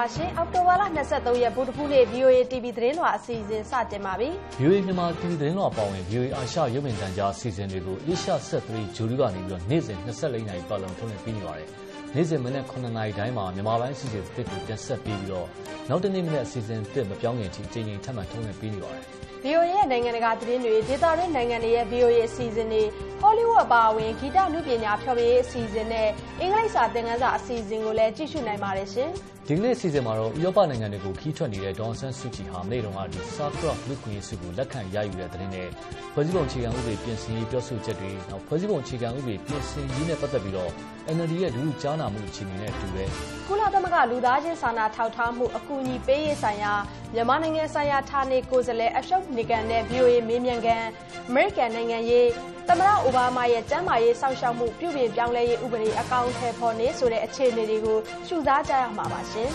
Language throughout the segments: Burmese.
ပါရှင်အောက်တိုဘာလ23ရက်ဗုဒ္ဓဖူးနေ့ VOA TV သတင်းလွှာအစီအစဉ်စတင်ပါပြီ VOA မြန်မာ TV သတင်းလွှာပေါဝင် VOA အာရှရုပ်မြင်သံကြားအစီအစဉ်တွေကိုအရှဆက်3ဂျူရီကနေပြီးတော့နေ့စဉ်24နာရီပတ်လုံးထုတ်လွှင့်ပေးနေပါတယ်နေ့စဉ်မနေ့9နာရီတိုင်းမှာမြန်မာပိုင်းအစီအစဉ်တစ်ကိုတင်ဆက်ပေးပြီးတော့နောက်တနေ့မနေ့အစီအစဉ်တစ်မပြောင်းခင်အချိန်ချင်းထပ်မံထုတ်လွှင့်ပေးနေပါတယ် VOA ရဲ့နိုင်ငံတကာသတင်းတွေဒေသတွင်းနိုင်ငံတွေရဲ့ VOA အစီအစဉ်တွေဟောလိဝုဒ်အပါအဝင်ဂီတနုပညာဖျော်ဖြေရေးအစီအစဉ်နဲ့အင်္ဂလိပ်စာသင်ခန်းစာအစီအစဉ်ကိုလည်းကြည့်ရှုနိုင်ပါတယ်ရှင်။ဒီကနေ့အစီအစဉ်မှာတော့ဥရောပနိုင်ငံတွေကိုခီးထွက်နေတဲ့ဒေါန်ဆန်းစုကြည်ဟာမနေ့တုန်းကဒီ Sakharov လူခွင့်ရေးဆုကိုလက်ခံရယူတဲ့သတင်းနဲ့ဖွဲ့စည်းပုံအခြေခံဥပဒေပြင်ဆင်ရေးပြောဆိုချက်တွေနောက်ဖွဲ့စည်းပုံအခြေခံဥပဒေပြင်ဆင်ရေးနဲ့ပတ်သက်ပြီးတော့ NLD ရဲ့လူ့ကြားနာမှုအခြေအနေနဲ့အတူပဲကုလသ မဂ္ဂလူသားချင်းစာနာထောက်ထားမှုအကူအညီပေးရေးဆိုင်ရာမြန်မာနိုင်ငံဆိုင်ရာဌာနေကိုယ်စားလှယ်အရှုပ်နေကန်နဲ့ VOA မေးမြန်းခန်းအမေရိကန်နိုင်ငံရေးသမ္မတအိုဘားမားရဲ့ကျန်းမာရေးစောင့်ရှောက်မှုပြုပြင်ပြောင်းလဲရေးဥပဒေအကောင့်ထဲပေါ်နေဆိုတဲ့အခြေအနေတွေကိုရှုစားကြရမှာပါရှင်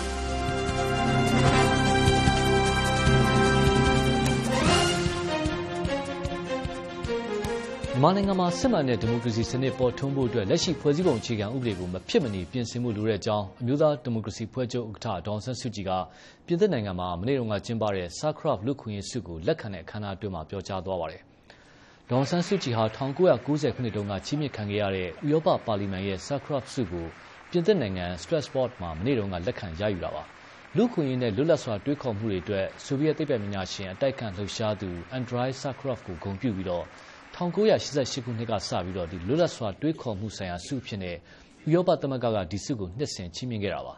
မြန်မာနိုင်ငံမှာ စစ်မှန်တဲ့ ဒီမိုကရေစီစနစ် ပေါ်ထွန်းဖို့အတွက် လက်ရှိ ဖွဲ့စည်းပုံအခြေခံဥပဒေကို မဖြစ်မနေ ပြင်ဆင်မှုလိုတဲ့အကြောင်း အမျိုးသားဒီမိုကရေစီဖွဲ့ချုပ် ဥက္ကဋ္ဌ ဒေါန်ဆန်းစုကြည်က ပြင်သစ်နိုင်ငံမှာ မနေ့ကကျင်းပတဲ့ Sakharov လူခွင့်ရေးဆုကို လက်ခံတဲ့အခမ်းအနားအတွင်းမှာ ပြောကြားသွားပါတယ်။ဒေါ်ဆန်းစုကြည်ဟာ1990ခုနှစ်တုန်းက ချီးမြှင့်ခံခဲ့ရတဲ့ ဥရောပပါလီမန်ရဲ့ Sakharov ဆုကို ပြင်သစ်နိုင်ငံ Strasbourg မှာ မနေ့တုန်းကလက်ခံရယူတာပါ လူခွင့်ရေးနဲ့ လွတ်လပ်စွာတွေးခေါ်မှုတွေအတွက် ဆိုဗီယက်သိပ္ပံပညာရှင် အတိုက်ခံလှုပ်ရှားသူ Andrei Sakharov ကို ဂုဏ်ပြုပြီးတော့ 1988 ခုနှစ်ကစပြီးတော့ဒီလွတ်လပ်စွာ တွေးခေါ်မှုဆိုင်ရာဆုဖြစ်တဲ့ ဥရောပသမဂ္ဂက ဒီဆုကို နှစ်စဉ် ချီးမြှင့်ခဲ့တာပါ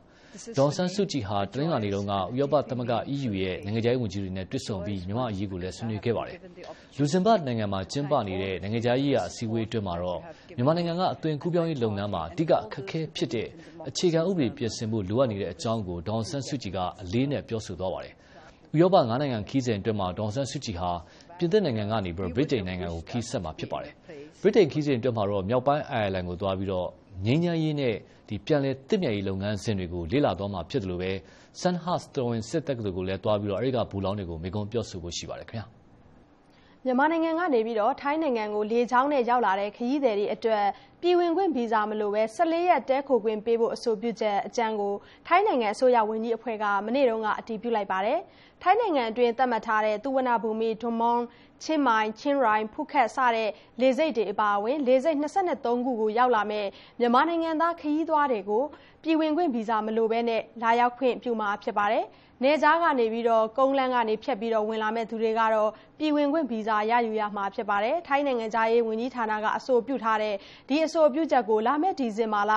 ဒေါ်ဆန်းစုကြည်ဟာ တနင်္လာနေ့တုန်းက ဥရောပသမဂ္ဂ EU ရဲ့ နိုင်ငံခြားရေးဝန်ကြီးတွေနဲ့ တွေ့ဆုံပြီး မြန်မာအရေးကိုလည်း ဆွေးနွေးခဲ့ပါတယ်။လူဇင်ဘတ်နိုင်ငံမှာ ကျင်းပနေတဲ့ နိုင်ငံခြားရေးရာ အစည်းအဝေးအတွင်းမှာတော့ မြန်မာနိုင်ငံက အသွင်ကူးပြောင်းရေးလုပ်ငန်းမှာ အဓိက အခက်အခဲဖြစ်တဲ့ အခြေခံဥပဒေ ပြင်ဆင်ဖို့ လိုအပ်နေတဲ့အကြောင်းကို ဒေါ်ဆန်းစုကြည်က အလေးနဲ့ပြောဆိုသွားပါတယ်။ဥရောပ၅နိုင်ငံခီးစဉ်အတွင်းမှာ ဒေါ်ဆန်းစုကြည်ဟာ ပြင်သစ်နိုင်ငံကနေပြီးဗြိတိန်နိုင်ငံကိုခီးဆက်မှာဖြစ်ပါတယ်။ဗြိတိန်ခီးစဉ်အတွင်းမှာတော့မြောက်ပိုင်းအိုင်ယာလန်ကိုသွားပြီးတော့ငြိမ်းချမ်းရေးနဲ့ဒီပြန်လည်တည်မြဲရေးလုပ်ငန်းစဉ်တွေကို လေ့လာသွားမှာဖြစ်တယ်လို့ပဲ Sandhurst တော်ဝင်စစ်တပ်ကကိုလည်းတွားပြီးတော့အဲဒီကဘူလောင်းတွေကို မိကုံပြောဆိုဖို့ရှိပါတယ်ခင်ဗျာ မြန်မာနိုင်ငံကနေပြီးတော့ထိုင်းနိုင်ငံကိုလေကြောင်းနဲ့ရောက်လာတဲ့ခရီးသည်တွေအတွက်ပြည်ဝင်ခွင့်ဗီဇာမလိုပဲ14ရက်တဲခိုခွင့်ပေးဖို့အဆိုပြုချက်အကြံကိုထိုင်းနိုင်ငံအစိုးရဝန်ကြီးအဖွဲ့ကမနေ့တုန်းကအတည်ပြုလိုက်ပါတယ်။ထိုင်းနိုင်ငံအတွင်းသတ်မှတ်ထားတဲ့သူဝနာဘူမီဒွန်မွန်ချင်းမိုင်ချင်းရိုင်ဖုခက်စတဲ့လေဆိပ်တွေအပါအဝင်လေဆိပ်23ခုကိုရောက်လာမဲ့မြန်မာနိုင်ငံသားခရီးသွားတွေကိုပြည်ဝင်ခွင့်ဗီဇာမလိုဘဲနဲ့လာရောက်ခွင့်ပြုမှာဖြစ်ပါတယ်။ နေကြားကနေပြီးတော့ကုန်းလန်းကနေဖြတ်ပြီးတော့ဝင်လာမဲ့သူတွေကတော့ပြည်ဝင်ခွင့်ဗီဇာရယူရမှာဖြစ်ပါတယ်။ထိုင်းနိုင်ငံသားရေးဝန်ကြီးဌာနကအဆိုပြုထားတဲ့ဒီအဆိုပြုချက်ကိုလာမယ့်ဒီဇင်ဘာလ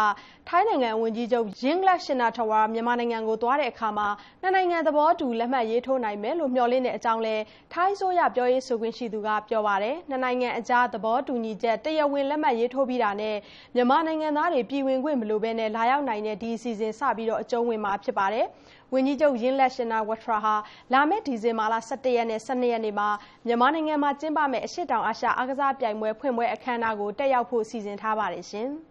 ထိုင်းနိုင်ငံဝန်ကြီးချုပ်ယင်းဂလက်ရှင်နာထဝါမြန်မာနိုင်ငံကိုသွားတဲ့အခါမှာနှစ်နိုင်ငံသဘောတူလက်မှတ်ရေးထိုးနိုင်မယ်လို့မျှော်လင့်တဲ့အကြောင်းလဲထိုင်းဆိုရပြောရေးဆိုခွင့်ရှိသူကပြောပါတယ်။နှစ်နိုင်ငံအကြားသဘောတူညီချက်တရားဝင်လက်မှတ်ရေးထိုးပြီးတာနဲ့မြန်မာနိုင်ငံသားတွေပြည်ဝင်ခွင့်မလိုဘဲနဲ့လာရောက်နိုင်တဲ့ဒီအစီအစဉ်စပြီးတော့အကျုံးဝင်မှာဖြစ်ပါတယ်။ ဝန်ကြီးချုပ်ယင်းလက်ရှင်နာဝထရာဟာလာမယ့်ဒီဇင်ဘာလ17ရက်နဲ့12ရက်နေ့မှာမြန်မာနိုင်ငံမှာကျင်းပမယ့်အရှိတောင်အာရှအားကစားပြိုင်ပွဲဖွင့်ပွဲအခမ်းအနားကိုတက်ရောက်ဖို့စီစဉ်ထားပါတယ်ရှင်။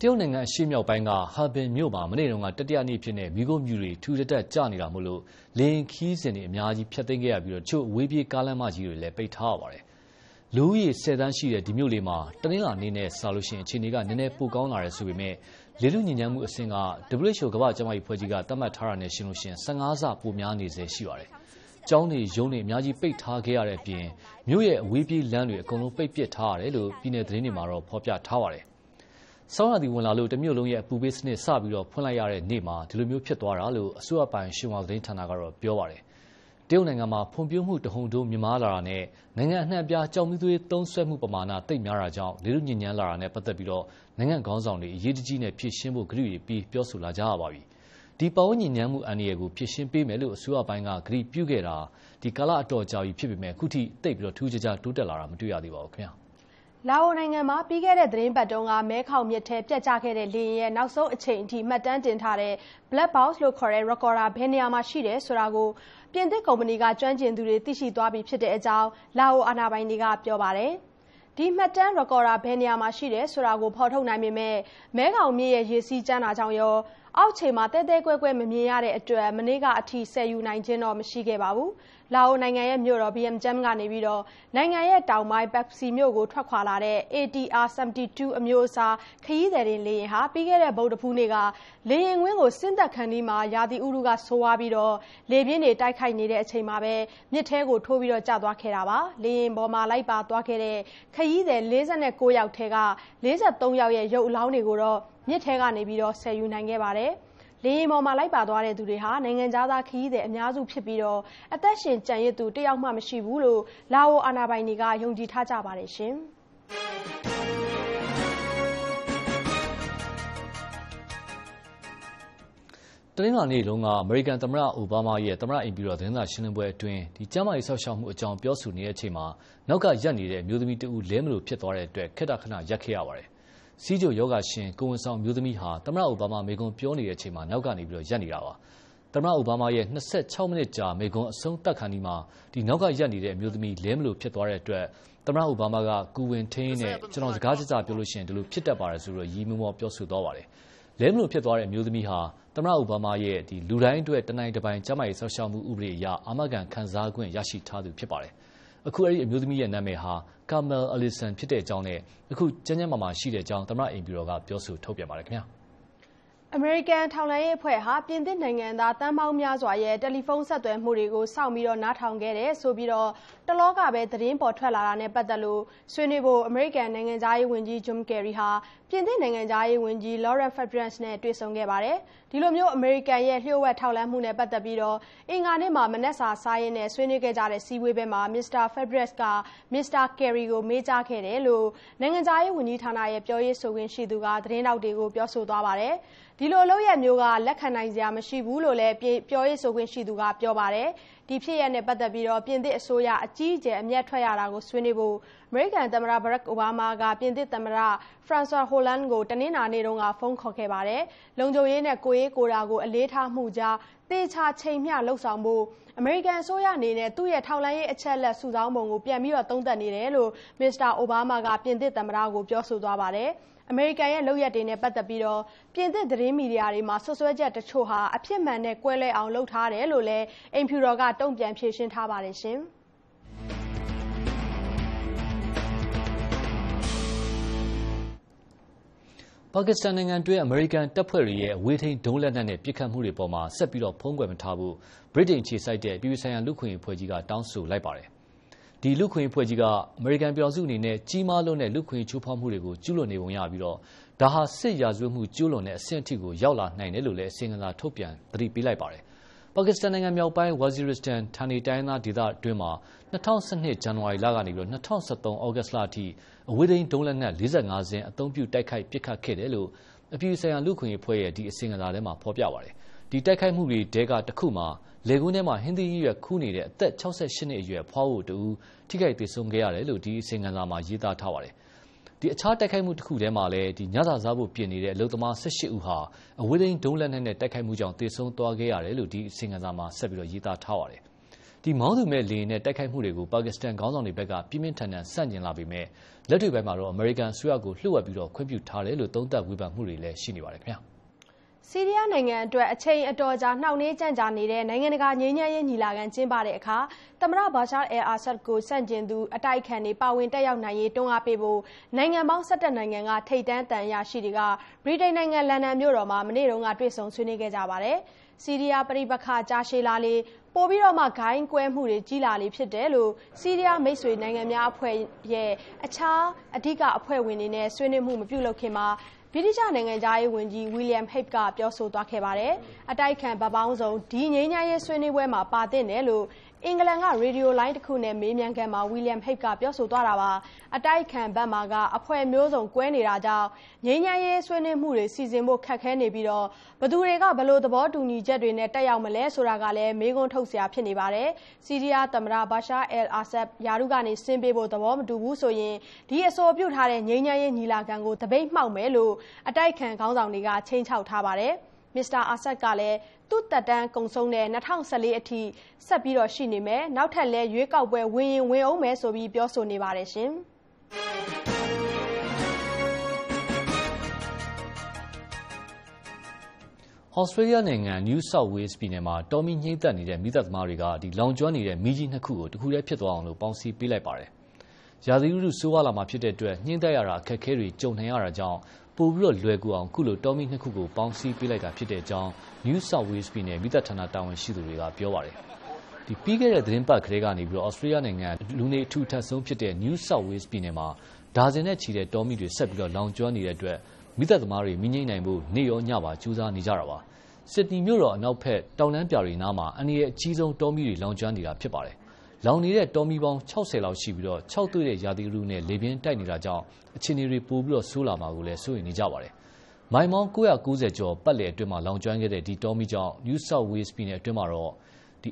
တရုတ်နိုင်ငံအရှေ့မြောက်ပိုင်းကဟာဘင်မြို့မှာမနေ့တုန်းကတတိယနေ့ဖြစ်တဲ့မိခိုးမြူတွေထူထပ်ကျနေတာမို့လို့လင်းခီးစဉ်တွေအများကြီးဖျက်သိမ်းခဲ့ရပြီးတော့ချို့ဝေးပြေးကားလမ်းမကြီးတွေလည်းပိတ်ထားရပါတယ် လူဦးရေ10တန်းရှိတဲ့ ဒီမြို့လေးမှာ တနင်္လာနေ့နဲ့စလို့ရှိရင် အခြေအနေက နည်းနည်းပိုကောင်းလာတယ်ဆိုပေမဲ့လေလူညဉ့်ညမ်းမှုအဆင့်က WHO ကမ္ဘာ့ကျန်းမာရေးဖွဲ့ကြီးက သတ်မှတ်ထားတာနဲ့ရှင်လို့ရှိရင်15ဆပိုများနေစေရှိပါတယ်။ကျောင်းတွေ ရုံးတွေ အများကြီးပိတ်ထားခဲ့ရတဲ့အပြင် မြို့ရဲ့ အဝေးပြေးလမ်းတွေ အကုန်လုံး ပိတ်ပစ်ထားရတယ်လို့ ပြည်내သတင်းတွေမှာတော့ဖော်ပြထားပါတယ်။ဆောင်းရာသီဝင်လာလို့ တမြို့လုံးရဲ့ အပူပေးစနစ် စပြီးတော့ဖွင့်လိုက်ရတဲ့နေ့မှာ ဒီလိုမျိုးဖြစ်သွားတာလို့ အစိုးရပိုင်ရှင်ဝါသတင်းဌာနကတော့ပြောပါတယ်။ တရုတ်နိုင်ငံမှာ ဖွံ့ဖြိုးမှုတဟုန်ထိုး မြင့်မားလာတာနဲ့ နိုင်ငံအနှံ့အပြားကြောက်မီးသွေးသုံးစွဲမှုပမာဏ သိပ်များတာကြောင့် လေထုညစ်ညမ်းလာတာနဲ့ ပတ်သက်ပြီးတော့နိုင်ငံခေါင်းဆောင်တွေ အရေးတကြီးနဲ့ဖြည့်ရှင်းဖို့ ကတိတွေပြီးပြောဆိုလာကြရပါပြီ။ဒီပတ်ဝန်းကျင်ညမ်းမှု အန္တရာယ်ကို ဖြည့်ရှင်းပေးမယ်လို့ အစိုးရပိုင်းက ကတိပြုခဲ့တာဒီကာလအတော်ကြာပြီဖြစ်ပေမဲ့အခုထိတိတ်ပြီးတော့ထူးခြားခြား တိုးတက်လာတာ မတွေ့ရသေးပါဘူးခင်ဗျာ။ လာအိုနိုင်ငံမှာပြီးခဲ့တဲ့သတင်းပတ်တုန်းကမဲခေါင်မြစ်ထဲပြတ်ကျခဲ့တဲ့လေယာဉ်ရဲ့နောက်ဆုံးအချိန်အထိမှတ်တမ်းတင်ထားတဲ့ Black Box လို့ခေါ်တဲ့ recorder ဘယ်နေရာမှာရှိတယ်ဆိုတာကိုပြင်သစ်ကုမ္ပဏီကကျွမ်းကျင်သူတွေသိရှိသွားပြီဖြစ်တဲ့အကြောင်းလာအိုအာဏာပိုင်တွေကပြောပါတယ်။ဒီမှတ်တမ်း recorder ဘယ်နေရာမှာရှိတယ်ဆိုတာကိုဖော်ထုတ်နိုင်ပေမဲ့မဲခေါင်မြစ်ရဲ့ရေစီးကြမ်းတာကြောင့်ရောအောက်ခြေမှာတဲတဲကွဲကွဲမမြင်ရတဲ့အတွက်မနေ့ကအထိဆယ်ယူနိုင်ခြင်းတော့မရှိခဲ့ပါဘူး။ လာအိုနိုင်ငံရဲ့မြို့တော် Vientiane ကနေပြီးတော့နိုင်ငံရဲ့တောင်ပိုင်း Pepsi မြို့ကိုထွက်ခွာလာတဲ့ ATR 72 အမျိုးအစားခရီးသည်တင်လေယာဉ်ဟာ ပြီးခဲ့တဲ့ဗုဒ္ဓဖူးနေ့ကလေယာဉ်ကွင်းကိုဆင်းသက်ခန်းဒီမှာရာသီဥတုကဆိုးဝါးပြီးတော့လေပြင်းတွေတိုက်ခိုက်နေတဲ့အချိန်မှာပဲမြစ်ထဲကိုထိုးပြီးတော့ကျသွားခဲ့တာပါလေယာဉ်ပေါ်မှာလိုက်ပါသွားခဲ့တဲ့ခရီးသည်49ယောက်ထဲက53ယောက်ရဲ့ရုပ်အလောင်းတွေကိုတော့မြစ်ထဲကနေပြီးတော့ဆယ်ယူနိုင်ခဲ့ပါတယ် လေယာဉ်ပေါ်မှာလိုက်ပါသွားတဲ့သူတွေဟာနိုင်ငံခြားသားခရီးသည်အများစုဖြစ်ပြီးတော့အသက်ရှင်ကျန်ရစ်သူတယောက်မှမရှိဘူးလို့လာအိုအာဏာပိုင်တွေကယုံကြည်ထားကြပါတယ်ရှင်တနင်္လာနေ့လုံးကအမေရိကန်သမ္မတအိုဘားမားရဲ့သမ္မတအိမ်ပြည်တော်သတင်းစာရှင်းလင်းပွဲအတွင်းဒီကျမ်းမာရေးဆောက်ရှောက်မှုအကြောင်းပြောဆိုနေတဲ့အချိန်မှာနောက်ကရပ်နေတဲ့အမျိုးသမီးတဦးလဲမလို့ဖြစ်သွားတဲ့အတွက်ခက်တာခဏရပ်ခဲ့ရပါတယ်။ စီးကျိုယောဂရှင်ကိုဝန်ဆောင်မျိုးသမီးဟာသမ္မတအိုဘားမားမေကွန်ပြောနေတဲ့အချိန်မှာနောက်ကနေပြီးတော့ရပ်နေတာပါ။သမ္မတအိုဘားမားရဲ့26မိနစ်ကြာမေကွန်အဆုံးသတ်ခါနီးမှာဒီနောက်ကရပ်နေတဲ့အမျိုးသမီးလဲမလို့ဖြစ်သွားတဲ့အတွက်သမ္မတအိုဘားမားကကူဝင်ထင်းနဲ့ကျွန်တော်စကားကြကြပြောလို့ရှိရင်ဒီလိုဖြစ်တတ်ပါတယ်ဆိုတော့ရီးမောမောပြောဆိုသွားပါတယ်။လဲမလို့ဖြစ်သွားတဲ့အမျိုးသမီးဟာသမ္မတအိုဘားမားရဲ့ဒီလူတိုင်းအတွက်တနိုင်တပိုင်ကျန်းမာရေးဆောက်ရှောက်မှုဥပဒေအရအာမခံခံစား권ရရှိထားသူဖြစ်ပါတယ်။ အခု အဲ့ဒီအမျိုးသမီးရဲ့ နာမည်ဟာကာမယ်အလီဆန်ဖြစ်တဲ့အကြောင်းနဲ့ အခု ကျန်းကျန်းမာမာရှိတဲ့အကြောင်း သမ္မတအိမ်ပြည်တော်က ပြောဆိုထုတ်ပြန်ပါတယ်ခင်ဗျာ။ အမေရိကန်ထောက်လှမ်းရေးအဖွဲ့ဟာပြင်သစ်နိုင်ငံသားတန်းပေါင်းများစွာရဲ့တယ်လီဖုန်းဆက်သွယ်မှုတွေကိုစောင့်ပြီးတော့နားထောင်ခဲ့တယ်ဆိုပြီးတော့တလောကပဲသတင်းပေါ်ထွက်လာတာနဲ့ပတ်သက်လို့ဆွေးနွေးဖို့အမေရိကန်နိုင်ငံသားရေးဝန်ကြီး John Kerry ဟာပြင်သစ်နိုင်ငံသားရေးဝန်ကြီး Laurent Fabius နဲ့တွေ့ဆုံခဲ့ပါတယ်။ဒီလိုမျိုးအမေရိကန်ရဲ့လျှို့ဝှက်ထောက်လှမ်းမှုနဲ့ပတ်သက်ပြီးတော့အင်္ဂါနေ့မှာမနက်စာစားရင်းနဲ့ဆွေးနွေးခဲ့ကြတဲ့စီးပွေးပွဲမှာ Mr. Fabius က Mr. Kerry ကိုမေးကြားခဲ့တယ်လို့နိုင်ငံသားရေးဝန်ကြီးဌာနရဲ့ပြောရေးဆိုခွင့်ရှိသူကသတင်းတောက်တွေကိုပြောဆိုသွားပါတယ်။ဒီလိုလုပ်ရမျိုးက လက်ခံနိုင်စရာမရှိဘူးလို့လည်း ပြောရေးဆိုခွင့်ရှိသူက ပြောပါတယ်ဒီဖြစ်ရနဲ့ပတ်သက်ပြီးတော့ပြင်သစ်အစိုးရအကြီးအကျယ်အမျက်ထွက်ရတာကိုဆွေးနွေးဖို့အမေရိကန်သမ္မတဘရက်အိုဘားမားကပြင်သစ်သမ္မတဖရန်ဆွာဟိုလန်ကိုတနင်္လာနေ့တုန်းကဖုန်းခေါ်ခဲ့ပါတယ်လုံခြုံရေးနဲ့ကိုရေးကိုတာကိုအလေးထားမှုကြားတေချာချိန်မျှလှုပ်ဆောင်ဖို့အမေရိကန်အစိုးရအနေနဲ့သူ့ရဲ့ထောက်လှမ်းရေးအချက်လက်စုဆောင်းပုံကိုပြန်ပြီးတော့သုံးသပ်နေတယ်လို့မစ္စတာအိုဘားမားကပြင်သစ်သမ္မတကိုပြောဆိုသွားပါတယ်။အမေရိကန်ရဲ့လုပ်ရပ်တွေနဲ့ပတ်သက်ပြီးတော့ပြင်သစ်သတင်းမီဒီယာတွေမှာဆွဆွဲချက်တချို့ဟာအဖြစ်မှန်နဲ့ကွဲလဲအောင်လုပ်ထားတယ်လို့လည်းအိမ်ဖြူတော်ကတုံ့ပြန်ဖြေရှင်းထားပါတယ်ရှင်။ပါကစ္စတန်နိုင်ငံတွင်း အမေရိကန်တပ်ဖွဲ့တွေရဲ့ အဝေးထိန်းဒုံးလက်နက်နဲ့ ပစ်ခတ်မှုတွေပေါ်မှာဆက်ပြီးတော့ဖုံးကွယ်မထားဖို့ ဗြိတိန်ခြေစိုက်တဲ့ပြည်ပဆိုင်ရာ လူခွင့်အဖွဲ့ကြီးက တောင်းဆိုလိုက်ပါတယ် ဒီလူခွင့်အဖွဲ့ကြီးက အမေရိကန်ပြည်ထောင်စုအနေနဲ့ ကြီးမားလွန်းတဲ့ လူခွင့်ချိုးဖောက်မှုတွေကို ကျူးလွန်နေပုံရပြီးတော့ဒါဟာ စစ်ရာဇဝတ်မှုကျူးလွန်တဲ့အဆင့်အထိကိုရောက်လာနိုင်တယ်လို့လည်း အစီအငံသာထုတ်ပြန် သတိပေးလိုက်ပါတယ်။ ပါကစ္စတန်နိုင်ငံမြောက်ပိုင်းဝါဇီရစ်တန်ဌာနေတိုင်းသားဒေသအတွင်းမှာ2012ဇန်နဝါရီလကနေပြီးတော့2013ဩဂတ်လအထိ အဝေးထိန်းဒုံးလက်နက်45စင်း အသုံးပြု တိုက်ခိုက် ပစ်ခတ်ခဲ့တယ်လို့ အပြည်ဆိုင်ရာ လူခွင့်အဖွဲ့ရဲ့ဒီအစီအငံသာထဲမှာ ဖော်ပြပါတယ်။ဒီတိုက်ခိုက်မှုတွေတဲကတစ်ခုမှာလေကွန်းထဲမှာ ဟင်းသီးရွက်ခူးနေတဲ့ အသက်68နှစ်အရွယ်ဖွားဖို့တူထိခိုက်သေဆုံးခဲ့ရတယ်လို့ ဒီအစီအငံစာမှာ ရေးသားထားပါတယ်။ဒီ အခြားတိုက်ခိုက်မှုတစ်ခုထဲမှာလည်းဒီညစာစားဖို့ပြင်နေတဲ့ အလုသမား18ဦးဟာ အဝေးထိန်ဒုံးလက်နက်နဲ့ တိုက်ခိုက်မှုကြောင့် သေဆုံးသွားခဲ့ရတယ်လို့ ဒီအစီအငံစာမှာ ဆက်ပြီးတော့ရေးသားထားပါတယ်။ဒီမောင်းသူမဲ့လေနဲ့ တိုက်ခိုက်မှုတွေကို ပါကစ္စတန်ခေါင်းဆောင်တွေဘက်က ပြင်းပြင်းထန်ထန် ဆန့်ကျင်လာပေမဲ့လက်တွေ့ပိုင်းမှာတော့ အမေရိကန်အစိုးရကိုလှုပ်ဝက်ပြီးတော့ခွင့်ပြုထားတယ်လို့ သုံးသပ်ဝေဖန်မှုတွေလည်း ရှိနေပါတယ်ခင်ဗျာ။ ဆီးရီးယားနိုင်ငံအတွက် အချိန်အတော်ကြာ နှောင့်နှေးကြန့်ကြာနေတဲ့ နိုင်ငံတကာ ငြိမ်းချမ်းရေးညီလာခံ ကျင်းပတဲ့အခါ သမ္မတဘာရှာအယ်အာဆတ်ကို ဆန့်ကျင်သူ အတိုက်အခံတွေ ပါဝင်တက်ရောက်နိုင်ရေး တွန်းအားပေးဖို့ နိုင်ငံပေါင်း ၁၁ နိုင်ငံက ထိပ်တန်းသံအရာရှိတွေက ဗြိတိန်နိုင်ငံ လန်ဒန်မြို့တော်မှာ မနေ့တုန်းက တွေ့ဆုံဆွေးနွေးခဲ့ကြပါတယ်။ဆီးရီးယားပဋိပက္ခ ကြာရှည်လာလေ ပိုပြီးတော့မှ ဂိုင်းကွဲမှုတွေ ကြီးလာလေ ဖြစ်တယ်လို့ ဆီးရီးယား မိတ်ဆွေနိုင်ငံများအဖွဲ့ရဲ့ အခြား အဓိကအဖွဲ့ဝင်တွေနဲ့ ဆွေးနွေးမှု မပြုလုပ်ခင်မှာ ဗြိတိရှနိုင်ငံသားရေးဝန်ကြီးဝီလျံဟိတ်ကပြောဆိုသွားခဲ့ပါတယ်။အတိုက်ခံဗပေါင်းဆောင်ဒီငိမ့်ညရေးဆွေးနွေးပွဲမှာ ပါတင်တယ်လို့ အင်္ဂလန်က ရေဒီယိုလိုင်းတစ်ခုနဲ့ မေးမြန်းခန်းမှာဝီလျံဟိတ်ကပြောဆိုသွားတာပါ အတိုက်ခံဘက်မှာက အဖွဲ့မျိုးစုံ ကွဲနေတာကြောင့်ငိမ့်ညရေး ဆွေးနွေးမှုတွေ စီစဉ်ဖို့ ခက်ခဲနေပြီးတော့ဘသူတွေကဘလို့သဘောတူညီချက်တွေနဲ့ တက်ရောက်မလဲ ဆိုတာကလည်း မေးခွန်းထုတ်စရာ ဖြစ်နေပါတယ်စီးရီးယားသမ္မတဘာရှာအယ်အာဆပ်ယာရုကနေ ဆင်းပေးဖို့ သဘောမတူဘူးဆိုရင် ဒီအဆိုပြုထားတဲ့ငိမ့်ညရေး ညီလာခံကိုတပိတ်မှောက်မယ်လို့ အတိုက်ခံ ခေါင်းဆောင်တွေကချိန်ချောက်ထားပါတယ် မစ္စတာအာဆတ်ကလည်းသူ့တက်တန်းကုံဆုံးတဲ့2014အထိဆက်ပြီးတော့ရှိနေမယ်နောက်ထပ်လည်းရွေးကောက်ပွဲဝင်ရင်ဝင်အောင်မယ်ဆိုပြီးပြောဆိုနေပါတယ်ရှင်ဩစတြေးလျနိုင်ငံ New South Wales ပြည်နယ်မှာတောမီးငြိမ့်သက်နေတဲ့မီးသတ်သမားတွေကလောင်ကျွမ်းနေတဲ့မီးကြီးနှစ်ခုကိုတခုတည်းဖြစ်သွားအောင်ပေါင်းစည်းပေးလိုက်ပါတယ်။ ရာသီဥတုဆိုးဝါးလာမှာဖြစ်တဲ့အတွက်ငြိမ့်သက်ရတာ အခက်အခဲတွေ ကြုံနိုင်ရတာကြောင့် ပိုပြီးလွယ်ကူအောင် အခုလို တောမီးနှစ်ခုကို ပေါင်းစည်းပေးလိုက်တာဖြစ်ကြောင်း New South Wales ပြည်နယ် မီးသတ်ဌာန တာဝန်ရှိသူတွေက ပြောပါတယ်။ပြီးခဲ့တဲ့ သီတင်းပတ်ကတည်းကနေဩစတြေးလျနိုင်ငံ လူနေအထူထပ်ဆုံးဖြစ်တဲ့ New South Wales ပြည်နယ်မှာ ဒါဇင်နဲ့ချီတဲ့ တောမီးတွေ ဆက်ပြီး လောင်ကျွမ်းနေတဲ့အတွက် မီးသတ်သမားတွေ မီးငြိမ်းနိုင်ဖို့ နေ့ရောညပါ ကြိုးစားနေကြတာပါ။ဆစ်ဒနီမြို့တော် အနောက်ဘက် တောင်တန်းပြတွေနားမှာ အန္တရာယ်အကြီးဆုံး တောမီးတွေ လောင်ကျွမ်းနေတာ ဖြစ်ပါတယ်။ လောင်နေတဲ့တောမီးပေါင်း60လောက်ရှိပြီးခြောက်သွေ့တဲ့ရာသီဥတုနဲ့လေပြင်းတိုက်နေတာကြောင့်အခြေအနေတွေပိုပြီးဆိုးလာမှာကိုလည်းစိုးရိမ်နေကြပါတယ်။မိုင်ပေါင်း990ကျော်ပတ်လည်အတွင်းမှာလောင်ကျွမ်းခဲ့တဲ့ဒီတောမီးကြောင့် New South Wales ပြည်နယ်အတွင်းမှာတော့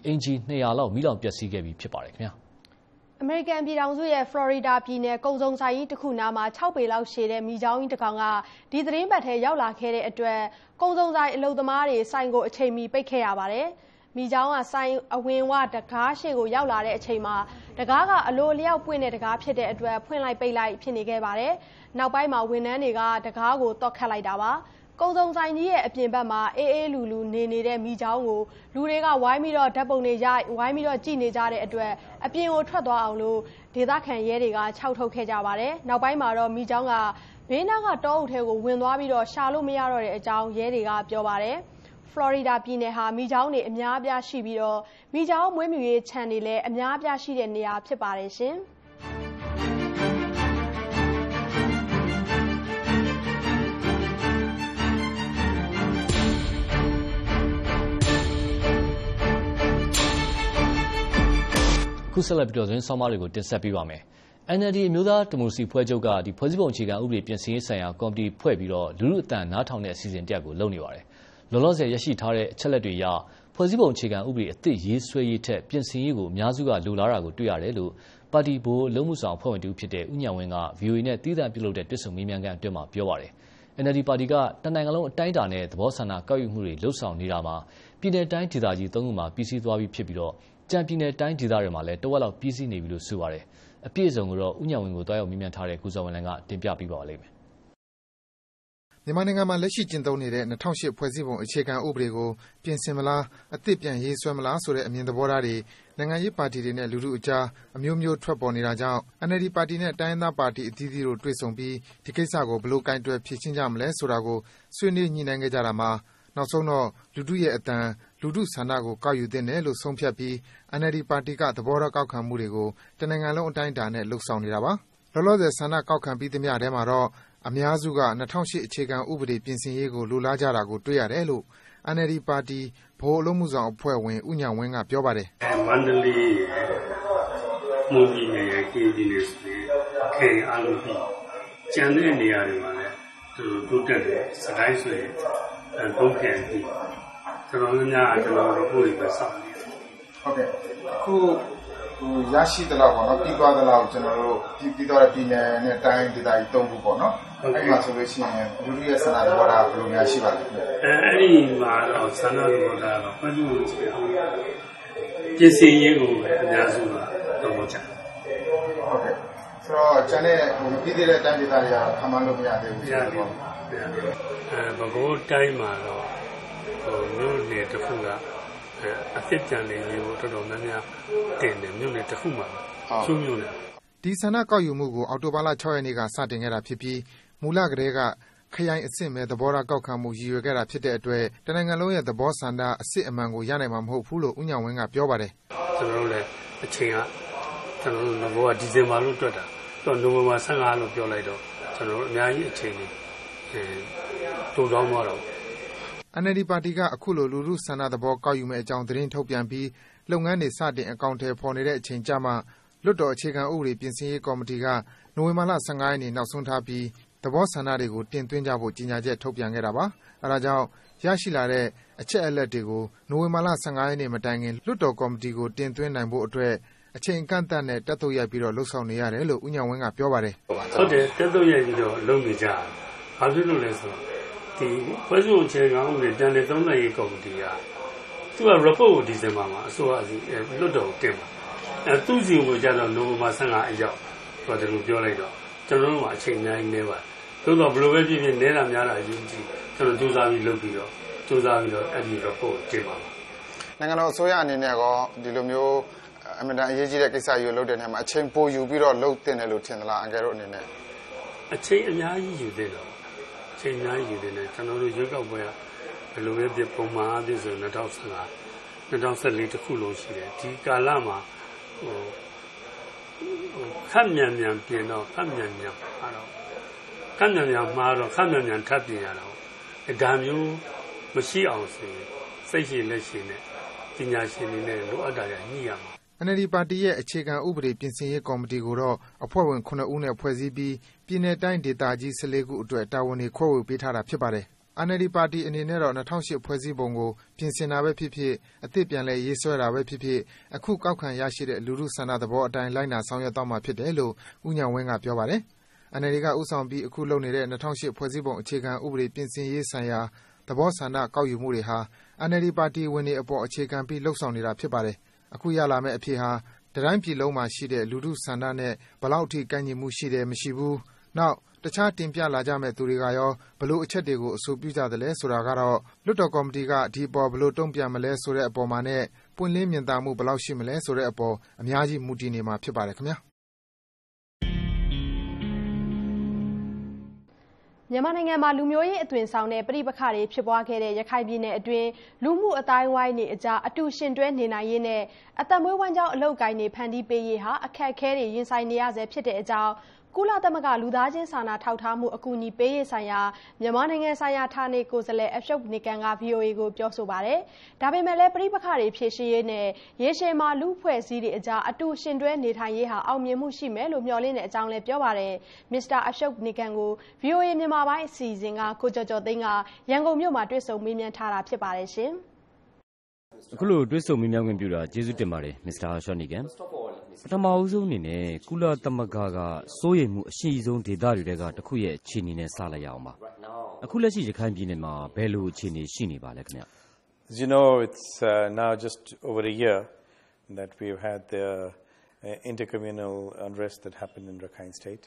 အိမ်ခြေ200လောက်မီးလောင်ပျက်စီးခဲ့ပြီဖြစ်ပါတယ်ခင်ဗျာ။အမေရိကန်ပြည်ထောင်စုရဲ့ဖလော်ရီဒါပြည်နယ်ကုန်စုံဆိုင်ကြီးတခုနားမှာ၆ပေလောက်ရှည်တဲ့မီးချောင်းကြီးတကောင်ကဒီသီတင်းပတ်ထဲရောက်လာခဲ့တဲ့အတွက်ကုန်စုံဆိုင်အလုပ်သမားတွေဆိုင်ကိုအချိန်မီပိတ်ခဲ့ရပါတယ်။ မီးချောင်းကဆိုင်အဝင်ဝတံခါးရှေ့ကိုရောက်လာတဲ့အချိန်မှာတံခါးကအလိုအလျောက်ပွင့်တဲ့တံခါးဖြစ်တဲ့အတွက်ဖွင့်လိုက်ပိတ်လိုက်ဖြစ်နေခဲ့ပါတယ်။နောက်ပိုင်းမှာဝန်ထမ်းတွေကတံခါးကိုသော့ခတ်လိုက်တာပါကုန်စုံဆိုင်ကြီးရဲ့အပြင်ဘက်မှာအေးအေးလူလူနေနေတဲ့မိချောင်းကိုလူတွေကဝိုင်းပြီးတော့ဓာတ်ပုံတွေရိုက်ဝိုင်းပြီးတော့ကြည့်နေကြတဲ့အတွက်အပြင်ကိုထွက်သွားအောင်လို့ဒေသခံရဲတွေကခြောက်ထုတ်ခဲ့ကြပါတယ်။နောက်ပိုင်းမှာတော့မိချောင်းကဘေးနားကတောအုပ်ထဲကိုဝင်သွားပြီးတော့ရှာလို့မရတော့တဲ့အကြောင်းရဲတွေကပြောပါတယ်။ ဖလော်ရီဒါပြည်နယ်ဟာမိချောင်းတွေအများအပြားရှိပြီးတော့မိချောင်းမွေးမြူရေးခြံတွေလည်းအများအပြားရှိတဲ့နေရာဖြစ်ပါတယ်ရှင်။ခုဆက်လက်ပြီးတော့သတင်းဆောင်မတွေကိုတင်ဆက်ပေးပါမယ်။ NLD အမျိုးသားဒီမိုကရေစီဖွဲ့ချုပ်ကဒီဖွဲ့စည်းပုံအခြေခံဥပဒေပြင်ဆင်ရေးဆိုင်ရာကော်မတီဖွဲ့ပြီးတော့လူလူအတန်နားထောင်တဲ့အစီအစဉ်တရက်ကိုလုပ်နေပါတယ်။ လောလောဆယ်ရရှိထားတဲ့အချက်လက်တွေအရဖွဲ့စည်းပုံအခြေခံဥပဒေအသစ်ရေးဆွဲရေးထက်ပြင်ဆင်ရေးကိုအများစုကလိုလားတာကိုတွေ့ရတယ်လို့ပါတီဘိုးလုံးမှုဆောင်ဖွဲ့ဝင်တူဖြစ်တဲ့ဦးညံဝင်းက VOA နဲ့တည်တံ့ပြုလုပ်တဲ့တွစ်ဆုံမေးမြန်းခန်းအတွင်းမှာပြောပါတယ်။ NLD ပါတီကတနိုင်ငံလုံးအတိုင်းအတာနဲ့သဘောဆန္ဒကောက်ယူမှုတွေလှုပ်ဆောင်နေတာမှာပြည်내တိုင်းဒေသကြီးသုံးခုမှာပြီးစီးသွားပြီဖြစ်ပြီးတော့ကြံပြည်နယ်တိုင်းဒေသတွေမှာလည်းတဝက်လောက်ပြီးစီးနေပြီလို့ဆိုပါတယ်။အပြည့်အစုံကိုတော့ဦးညံဝင်းကိုတွားရောက်မေးမြန်းထားတဲ့ကိုဇော်ဝင်းလှိုင်ကတင်ပြပေးပါလိမ့်မယ်။ မြန်မာနိုင်ငံမှာ လက်ရှိကျင့်သုံးနေတဲ့ ၂၀၀၈ ဖွဲ့စည်းပုံအခြေခံဥပဒေကို ပြင်ဆင်မလား၊အသစ်ပြန်ရေးဆွဲမလားဆိုတဲ့ အမြင်သဘောထားတွေ နိုင်ငံရေးပါတီတွေနဲ့ လူထုအကြား အမျိုးမျိုး ထွက်ပေါ်နေတာကြောင့် NLD ပါတီနဲ့ တိုင်းရင်းသားပါတီအသီးသီးတို့ တွေ့ဆုံပြီး ဒီကိစ္စကို ဘယ်လို ကိုင်တွယ် ဖြေရှင်းကြမလဲဆိုတာကို ဆွေးနွေး ညှိနှိုင်းခဲ့ကြတာမှာ နောက်ဆုံးတော့ လူထုရဲ့အသံ၊လူထုဆန္ဒကို ကောက်ယူသင့်တယ်လို့ ဆုံးဖြတ်ပြီး NLD ပါတီက သဘောထားကောက်ခံမှုတွေကို တနိုင်ငံလုံးအတိုင်းအတာနဲ့ လုပ်ဆောင်နေတာပါ။လောလောဆယ် ဆန္ဒကောက်ခံပြီးသမျှထဲမှာတော့ အများစုက ၂၀၀၈ အခြေခံဥပဒေ ပြင်ဆင်ရေးကို လိုလားကြတာကို တွေ့ရတယ်လို့ NLD ပါတီ ဗဟိုအလုပ်အမှုဆောင်အဖွဲ့ဝင် ဦးဉာဏ်ဝင်းက ပြောပါတယ်။မန္တလေးရယ်၊မွန်ပြည်နယ်ရယ်၊ကရင်ပြည်နယ်ဆိုရင် ခရိုင်အားလုံးပြီး။ကျန်တဲ့နေရာတွေမှာလည်း တိုးတက်တယ်။စစ်ကိုင်းဆိုရင် ၃ ခရိုင်ပြီး။တော်တော်များများက ကျနော်တို့ Report တွေပဲ စောင့်နေတယ်။ဟုတ်ကဲ့။အခု ရရှိသလောက် ပြီးသွားသလောက် ပြီးသွားတဲ့ ပြည်နယ်နဲ့တိုင်းဒေသကြီး ၃ ခုပေါ့နော်။ အဲဒီမှာဆိုရင်လူထုရဲ့ဆန္ဒသဘောထားဘယ်လိုများရှိပါသလဲခင်ဗျ။အဲဒီမှာတော့ဆန္ဒသဘောထားကတော့ဖွဲ့စည်းပုံအခြေခံဥပဒေပြင်ဆင်ရေးကိုပဲအများစုကသဘောကျတယ်။ဟုတ်ကဲ့။ဆိုတော့ကျန်တဲ့မပြီးသေးတဲ့တိုင်းဒေသတွေကတော့ခန့်မှန်းလို့မရသေးဘူး။မရသေးဘူး။ပဲခူးတိုင်းမှာတော့မြို့နယ်တခုကအသစ်ပြန်လည်ရေးကိုတော်တော်များများတင်တယ်မြို့နယ်တခုမှာ။ကျွန်းမြို့နယ်။ဒီဆန္ဒကောက်ယူမှုကိုအောက်တိုဘာလ၆ရက်နေ့ကစတင်ခဲ့တာဖြစ်ပြီး မူလကတည်းက ခရိုင်အဆင့်ပဲ သဘောထားကောက်ခံဖို့ ရည်ရွယ်ခဲ့တာဖြစ်တဲ့အတွက် တနိုင်ငံလုံးရဲ့ သဘောဆန္ဒ အစစ်အမှန်ကို ရနိုင်မှာမဟုတ်ဘူးလို့ ဦးဉာဏ်ဝင်းက ပြောပါတယ်။“ကျနော်တို့လည်း အချိန်ကကျနော်တို့နဂိုက ဒီဇင်ဘာလို့ တွက်တာ။နိုဝင်ဘာ ၁၅ လို့ ပြောလိုက်တော့ ကျနော်တို့ အများကြီး အချိန်တွေ တိုတောင်းသွားတာပေါ့။ NLD ပါတီက အခုလို လူထုဆန္ဒသဘော ကောက်ယူမယ့်အကြောင်း သတင်းထုတ်ပြန်ပြီး လုပ်ငန်းတွေ စတင် အကောင်အထည်ဖော်နေတဲ့အချိန်ကျမှ လွှတ်တော် အခြေခံဥပဒေ ပြင်ဆင်ရေးကော်မတီက နိုဝင်ဘာလ ၁၅ ရက်နေ့ နောက်ဆုံးထားပြီး သဘောဆန္ဒတွေကို တင်သွင်းကြဖို့ ကြေညာချက် ထုတ်ပြန်ခဲ့တာပါ။အဲဒါကြောင့် ရရှိလာတဲ့ အချက်အလက်တွေကို နိုဝင်ဘာလ ၁၅ ရက်နေ့ မတိုင်ခင် လွှတ်တော်ကော်မတီကို တင်သွင်းနိုင်ဖို့အတွက် အချိန်အကန့်အသတ်နဲ့ တက်သုတ်ရိုက်ပြီးလုပ်ဆောင်နေရတယ်လို့ ဦးဉာဏ်ဝင်းက ပြောပါတယ်။ဟုတ်တယ်။တက်သုတ်ရိုက်ပြီးတော့ လုပ်နေကြတယ်။ဘာဖြစ်လို့လဲဆိုတော့ ဖွဲ့စည်းပုံအခြေခံဥပဒေ ပြန်လည်သုံးသပ်ရေးကော်မတီက သူက Report ကို ဒီဇင်ဘာမှာအစိုးရဆီလွှတ်တော်ကိုတင်မှာ။သူ့ဆီကိုကျတော့ နိုဝင်ဘာ ၁၅ အရောက် သူက ဒီလိုပြောလိုက်တော့ ကျနော်တို့မှာအချိန်အများကြီးနည်းပါတယ်။သို့သော်ဘယ်လိုပဲဖြစ်ဖြစ်နည်းတာများတာအရေးမကြီး။ကျနော်တို့ကြိုးစားပြီးလုပ်ပြီးတော့ကြစူးစမ်းပြီးတော့အဲ့ဒီ report ကိုတင်ပါပါနိုင်ငံတော်အစိုးရအနေနဲ့ကောဒီလိုမျိုးအမြဲတမ်းအရေးကြီးတဲ့ကိစ္စကြီးကိုလုပ်တဲ့နေရာမှာအချိန်ပိုယူပြီးတော့လုပ်တင်တယ်လို့ထင်သလားအန်ကယ်တို့အနေနဲ့အချိန်အများကြီးယူသေးတော့အချိန်အများကြီးယူသေးတယ်ကျွန်တော်တို့ရွေးကောက်ပွဲကဘယ်လိုပဲဖြစ်ပုံမှန်အဖြစ်ဆို2015 2014တခုလုံးရှိတယ်ဒီကာလမှာဟိုဟို ခက်မြန်မြန်ပြင်တော့ခက်မြန်မြန်မှာတော့ခက်မြန်မြန်မှာတော့ခက်မြန်မြန်ထပ်ပြင်ရတော့ဒါမျိုးမရှိအောင်ဆိုရင်စိတ်ရှိလက်ရှိနဲ့ပညာရှင်တွေနဲ့လိုအပ်တာတွေညှိရမှာ NLD ပါတီရဲ့အခြေခံဥပဒေပြင်ဆင်ရေးကော်မတီကိုတော့အဖွဲ့ဝင်9ဦးနဲ့ဖွဲ့စည်းပြီးပြည်내တိုင်းဒေသကြီး14ခုအတွက်တာဝန်တွေခွဲဝေပေးထားတာဖြစ်ပါတယ်။ NLD ပါတီအနေနဲ့တော့2008ဖွဲ့စည်းပုံကို ပြင်ဆင်တာပဲဖြစ်ဖြစ် အသစ်ပြန်လည်ရေးဆွဲတာပဲဖြစ်ဖြစ် အခု ကောက်ခံရရှိတဲ့ လူထုဆန္ဒသဘောအတိုင်း လိုက်နာဆောင်ရွက်သွားမှာဖြစ်တယ်လို့ ဦးဉာဏ်ဝင်းက ပြောပါတယ်။ NLD က ဦးဆောင်ပြီး အခုလုပ်နေတဲ့2008ဖွဲ့စည်းပုံအခြေခံဥပဒေ ပြင်ဆင်ရေးဆိုင်ရာ သဘောဆန္ဒ ကောက်ယူမှုတွေဟာ NLD ပါတီဝင်တွေအပေါ် အခြေခံပြီး လုပ်ဆောင်နေတာ ဖြစ်ပါတယ်။အခုရလာမယ့် အဖြေဟာ တတိုင်းပြည်လုံးမှာရှိတဲ့ လူထုဆန္ဒနဲ့ ဘယ်လောက်အထိ ကိုက်ညီမှုရှိတယ် မရှိဘူး။နောက် တခြားတင်ပြလာကြမယ့်သူတွေကရော ဘယ်လိုအချက်တွေကို အဆိုပြုကြသလဲဆိုတာကတော့ လွှတ်တော်ကော်မတီက ဒီအပေါ် ဘယ်လိုတုံ့ပြန်မလဲဆိုတဲ့အပေါ်မှာနဲ့ ပွင့်လင်းမြင်သာမှု ဘယ်လောက်ရှိမလဲဆိုတဲ့အပေါ် အများကြီး မူတည်နေမှာ ဖြစ်ပါတယ်ခင်ဗျာ။မြန်မာနိုင်ငံမှာ လူမျိုးရေးအသွင်ဆောင်တဲ့ပြည်ပခါတွေဖြစ်ပွားခဲ့တဲ့ ရခိုင်ပြည်နယ်အတွင်း လူမှုအတိုင်းဝိုင်းတွေအကြား အတူရှင်တွဲနေနိုင်ရေးနဲ့ အသက်မွေးဝမ်းကြောင်း အလုပ်ကိုင်းတွေ ဖန်တီးပေးရေးဟာ အခက်အခဲတွေ ရင်ဆိုင်နေရဆဲဖြစ်တဲ့အကြောင်း ကုလသမဂ္ဂလူသားချင်းစာနာထောက်ထားမှုအကူအညီပေးရေးဆိုင်ရာမြန်မာနိုင်ငံဆိုင်ရာဌာနေကိုယ်စားလှယ်အရှုပ်နေကန်က VOA ကိုပြောဆိုပါတယ်။ဒါပေမဲ့လည်းပြည်ပခါတွေဖြည့်ရှင်းရေးနဲ့ရေရှည်မှာလူဖွဲ့စည်းတွေအကြားအတူရှင်တွဲနေထိုင်ရေးဟာအောင်မြင်မှုရှိမယ်လို့မျှော်လင့်တဲ့အကြောင်းလည်းပြောပါတယ်။မစ္စတာအရှုပ်နေကန်ကို VOA မြန်မာပိုင်းအစီအစဉ်ကကိုကျော်ကျော်သိန်းကရန်ကုန်မြို့မှာတွေ့ဆုံမေးမြန်းထားတာဖြစ်ပါတယ်ရှင်။အခုလိုတွေ့ဆုံမေးမြန်းခွင့်ပြုတာကျေးဇူးတင်ပါတယ်မစ္စတာရှော့နီကန် ပထမအဦးဆုံးအနေနဲ့ ကုလသမဂ္ဂက စိုးရိမ်မှုအရှိဆုံး ဒေသတွေထဲကတစ်ခုရဲ့ အခြေအနေနဲ့ စလိုက်ရအောင်ပါ အခုလက်ရှိ ရခိုင်ပြည်နယ်မှာ ဘယ်လိုအခြေအနေ ရှိနေပါလဲခင်ဗျ As you know, it's uh, now just over a year that we've had the uh, intercommunal unrest that happened in Rakhine State.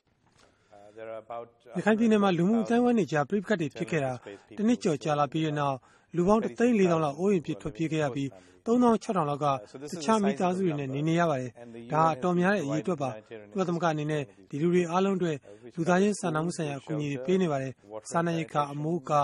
Uh, there are about ရခိုင်ပြည်နယ်မှာ လူမှုအတိုင်းအဝိုင်းတွေကြားပြိပခတ်တွေ ဖြစ်ခဲ့တာ တနစ်ကျော် ကြာလာပြီးတဲ့နောက် လူပေါင်း3သိန်း4တောင်လောက် အိုးအိမ်ပြစ် ထွက်ပြေးခဲ့ရပြီး3600လောက်က တခြားမိသားစုတွေနဲ့ နေနေရပါတယ်။ဒါအတော်များတဲ့ အရေးအတွက်ပါ ကုလသမဂ္ဂ အနေနဲ့ ဒီလူတွေအားလုံးအတွက် လူသားချင်းစာနာမှုဆိုင်ရာ အကူအညီတွေ ပေးနေပါတယ်။စာနာရေးခအမိုးကာ